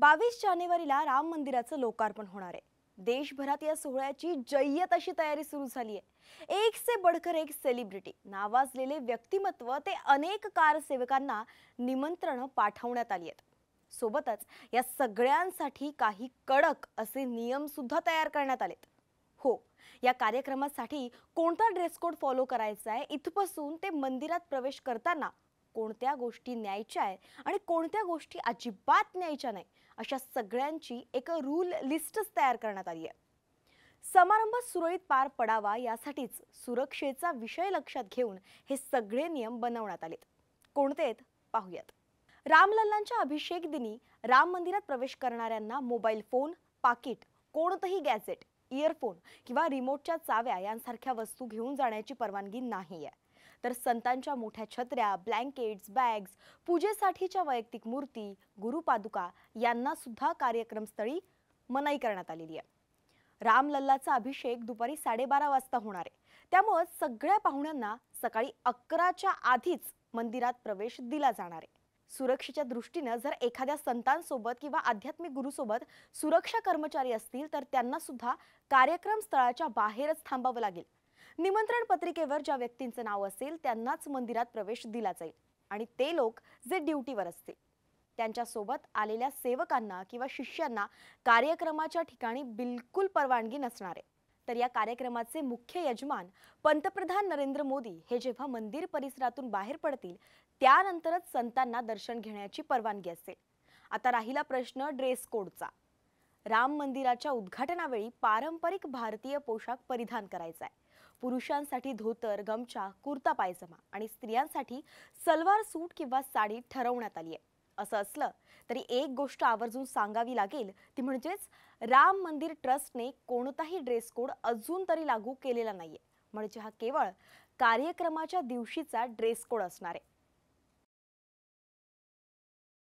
बावीस जानेवारीला राम मंदिराचं लोकार्पण होणार आहे. देशभरात या सोहळ्याची जय्यत अशी तयारी सुरू झाली आहे. एक से बडकर एक सेलिब्रिटी नावाजलेले व्यक्तिमत्व ते अनेक कारसेवकांना निमंत्रण पाठवण्यात आली आहेत. सोबतच या सगळ्यांसाठी काही कडक असे नियम सुद्धा तयार करण्यात आलेत. हो या कार्यक्रमासाठी कोणता ड्रेस कोड फॉलो करायचा आहे? इथपासून ते मंदिरात प्रवेश करताना कोणत्या गोष्टी न्यायच्या आहेत आणि कोणत्या गोष्टी अजिबात न्यायच्या नाही अशा सगळ्यांची एक रूल लिस्टच तयार करण्यात आली आहे. समारंभ सुरळीत पार पडावा यासाठीच सुरक्षेचा विषय लक्षात घेऊन हे सगळे नियम बनवण्यात आलेत. कोणते आहेत? पाहूयात. रामलल्लांच्या अभिषेक दिनी राम मंदिरात प्रवेश करणाऱ्यांना मोबाईल फोन पाकिट कोणतंही गॅजेट इयरफोन किंवा रिमोटच्या चाव्या यांसारख्या वस्तू घेऊन जाण्याची परवानगी नाही आहे तर संतांच्या मोठ्या छत्र्या ब्लँकेट्स बॅग्स पूजेसाठीच्या वैयक्तिक मूर्ती गुरुपादुका यांना सुद्धा कार्यक्रमस्थळी मनाई करण्यात आलेली आहे. रामलल्लाचा अभिषेक दुपारी साडेबारा वाजता होणार आहे. त्यामुळं सगळ्या पाहुण्यांना सकाळी अकराच्या आधीच मंदिरात प्रवेश दिला जाणार आहे. सुरक्षेच्या दृष्टीनं जर एखाद्या संतांसोबत किंवा आध्यात्मिक गुरुसोबत सुरक्षा कर्मचारी असतील तर त्यांना सुद्धा कार्यक्रम स्थळाच्या बाहेरच थांबावं लागेल. निमंत्रण पत्रिकेवर ज्या व्यक्तींचं नाव असेल त्यांनाच मंदिरात प्रवेश दिला जाईल. आणि ते लोक जे ड्युटीवर असतील. त्यांच्यासोबत आलेल्या सेवकांना किंवा शिष्यांना कार्यक्रमाच्या ठिकाणी बिलकुल परवानगी नसणार आहे. तर या कार्यक्रमाचे मुख्य यजमान पंतप्रधान नरेंद्र मोदी हे जेव्हा मंदिर परिसरातून बाहेर पडतील त्यानंतरच संतांना दर्शन घेण्याची परवानगी असेल. आता राहिला प्रश्न ड्रेस कोडचा. राम मंदिराच्या उद्घाटनावेळी पारंपरिक भारतीय पोशाख परिधान करायचा आहे. पुरुषांसाठी धोतर गमछा कुर्ता पायजमा आणि स्त्रियांसाठी सलवार सूट किंवा साडी ठरवण्यात आली आहे. असं असलं तरी एक गोष्ट आवर्जून सांगावी लागेल ती म्हणजेच राम मंदिर ट्रस्टने कोणताही ड्रेस कोड अजून तरी लागू केलेला नाहीये. म्हणजे हा केवळ कार्यक्रमाच्या दिवशीचा ड्रेस कोड असणार आहे.